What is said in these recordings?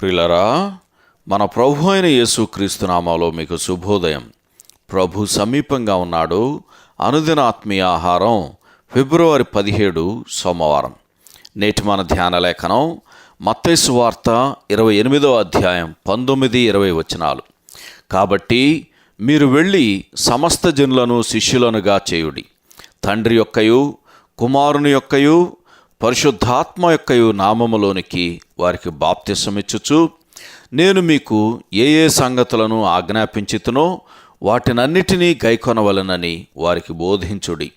ప్రిలరా మన ప్రభు అయిన యేసుక్రీస్తు నామాలో మీకు శుభోదయం. ప్రభు సమీపంగా ఉన్నాడు. అనుదిన ఆత్మీయ ఆహారం ఫిబ్రవరి పదిహేడు సోమవారం. నేటి మన ధ్యాన లేఖనం మత్తేసు వార్త ఇరవై ఎనిమిదో అధ్యాయం పంతొమ్మిది ఇరవై వచనాలు. కాబట్టి మీరు వెళ్ళి సమస్త జనులను శిష్యులనుగా చేయుడి. తండ్రి యొక్కయు కుమారుని యొక్కయు పరిశుద్ధాత్మ యొక్క నామములోనికి వారికి బాప్తిసమిచ్చుచు నేను మీకు ఏ ఏ సంగతులను ఆజ్ఞాపించితునో వాటినన్నిటినీ గైకొనవలనని వారికి బోధించుడి.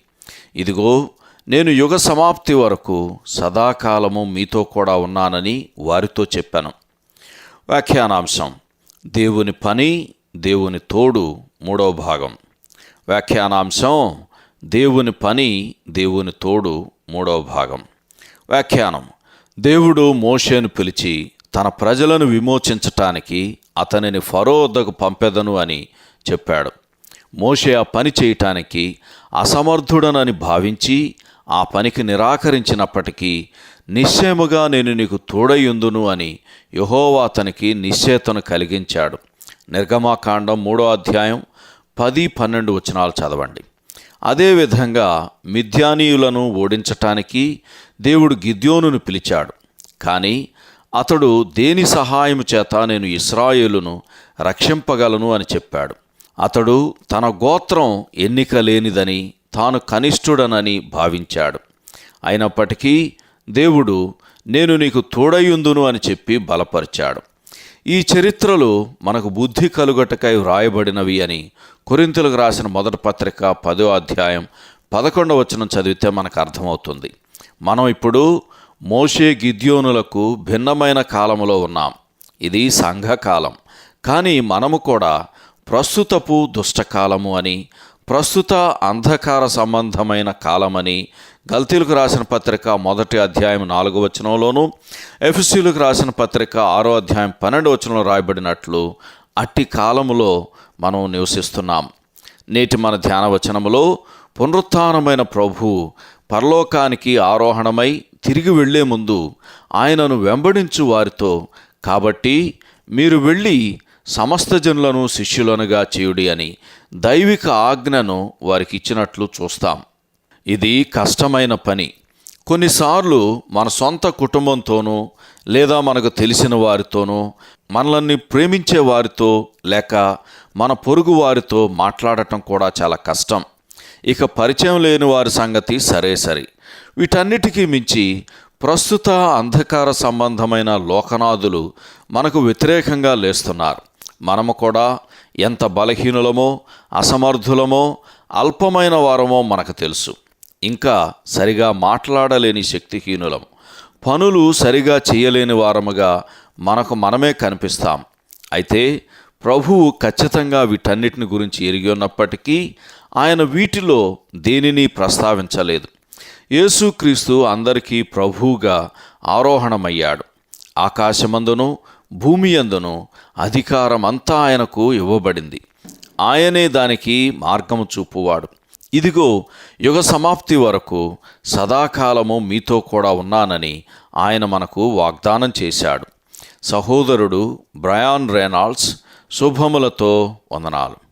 ఇదిగో నేను యుగ సమాప్తి వరకు సదాకాలము మీతో కూడా ఉన్నానని వారితో చెప్పాను. వ్యాఖ్యానాంశం దేవుని పని దేవుని తోడు మూడవ భాగం. వ్యాఖ్యానాంశం దేవుని పని దేవుని తోడు మూడవ భాగం. వ్యాఖ్యానం. దేవుడు మోషేను పిలిచి తన ప్రజలను విమోచించటానికి అతనిని ఫరో వద్దకు పంపెదను అని చెప్పాడు. మోషే ఆ పని చేయటానికి అసమర్థుడనని భావించి ఆ పనికి నిరాకరించినప్పటికీ నిశ్చయముగా నేను నీకు తోడయుందును అని యహోవా అతనికి నిశ్చేతను కలిగించాడు. నిర్గమాకాండం మూడో అధ్యాయం పది పన్నెండు వచనాలు చదవండి. అదేవిధంగా మిథ్యానీయులను ఓడించటానికి దేవుడు గిద్యోనును పిలిచాడు. కానీ అతడు దేని సహాయం చేత నేను ఇస్రాయేలును రక్షింపగలను అని చెప్పాడు. అతడు తన గోత్రం ఎన్నిక లేనిదని తాను కనిష్ఠుడనని భావించాడు. అయినప్పటికీ దేవుడు నేను నీకు తోడయుందును అని చెప్పి బలపరిచాడు. ఈ చరిత్రలు మనకు బుద్ధి కలుగటకై వ్రాయబడినవి అని కొరింతలకు రాసిన మొదటి పత్రిక పదో అధ్యాయం పదకొండవ వచనం చదివితే మనకు అర్థమవుతుంది. మనం ఇప్పుడు మోషే గిద్యోనులకు భిన్నమైన కాలములో ఉన్నాం. ఇది సంఘకాలం. కానీ మనము కూడా ప్రస్తుతపు దుష్టకాలము అని ప్రస్తుత అంధకార సంబంధమైన కాలమని గల్తీలకు రాసిన పత్రిక మొదటి అధ్యాయం నాలుగు వచనంలోను ఎఫ్సీలకు రాసిన పత్రిక ఆరో అధ్యాయం పన్నెండు వచనంలో రాయబడినట్లు అట్టి కాలములో మనం నివసిస్తున్నాం. నేటి మన ధ్యాన వచనములో పునరుత్నమైన ప్రభు పరలోకానికి ఆరోహణమై తిరిగి వెళ్ళే ముందు ఆయనను వెంబడించు వారితో కాబట్టి మీరు వెళ్ళి సమస్త జనులను శిష్యులనుగా చేయుడి అని దైవిక ఆజ్ఞను వారికి ఇచ్చినట్లు చూస్తాం. ఇది కష్టమైన పని. కొన్నిసార్లు మన సొంత కుటుంబంతోనూ లేదా మనకు తెలిసిన వారితోనూ మనల్ని ప్రేమించే వారితో లేక మన పొరుగు వారితో మాట్లాడటం కూడా చాలా కష్టం. ఇక పరిచయం లేని వారి సంగతి సరే సరి. వీటన్నిటికీ మించి ప్రస్తుత అంధకార సంబంధమైన లోకనాథులు మనకు వ్యతిరేకంగా లేస్తున్నారు. మనము కూడా ఎంత బలహీనులమో అసమర్థులమో అల్పమైన వారమో మనకు తెలుసు. ఇంకా సరిగా మాట్లాడలేని శక్తిహీనులం. పనులు సరిగా చేయలేని వారముగా మనకు మనమే కనిపిస్తాం. అయితే ప్రభువు ఖచ్చితంగా వీటన్నిటిని గురించి ఎరిగి ఉన్నప్పటికీ ఆయన వీటిలో దేనిని ప్రస్తావించలేదు. యేసుక్రీస్తు అందరికీ ప్రభువుగా ఆరోహణమయ్యాడు. ఆకాశమందును భూమి అందును అధికారమంతా ఆయనకు ఇవ్వబడింది. ఆయనే దానికి మార్గము చూపువాడు. ఇదిగో యుగ సమాప్తి వరకు సదాకాలము మీతో కూడా ఉన్నానని ఆయన మనకు వాగ్దానం చేశాడు. సహోదరుడు బ్రయాన్ రేనాల్డ్స్ శుభములతో వందనాలు.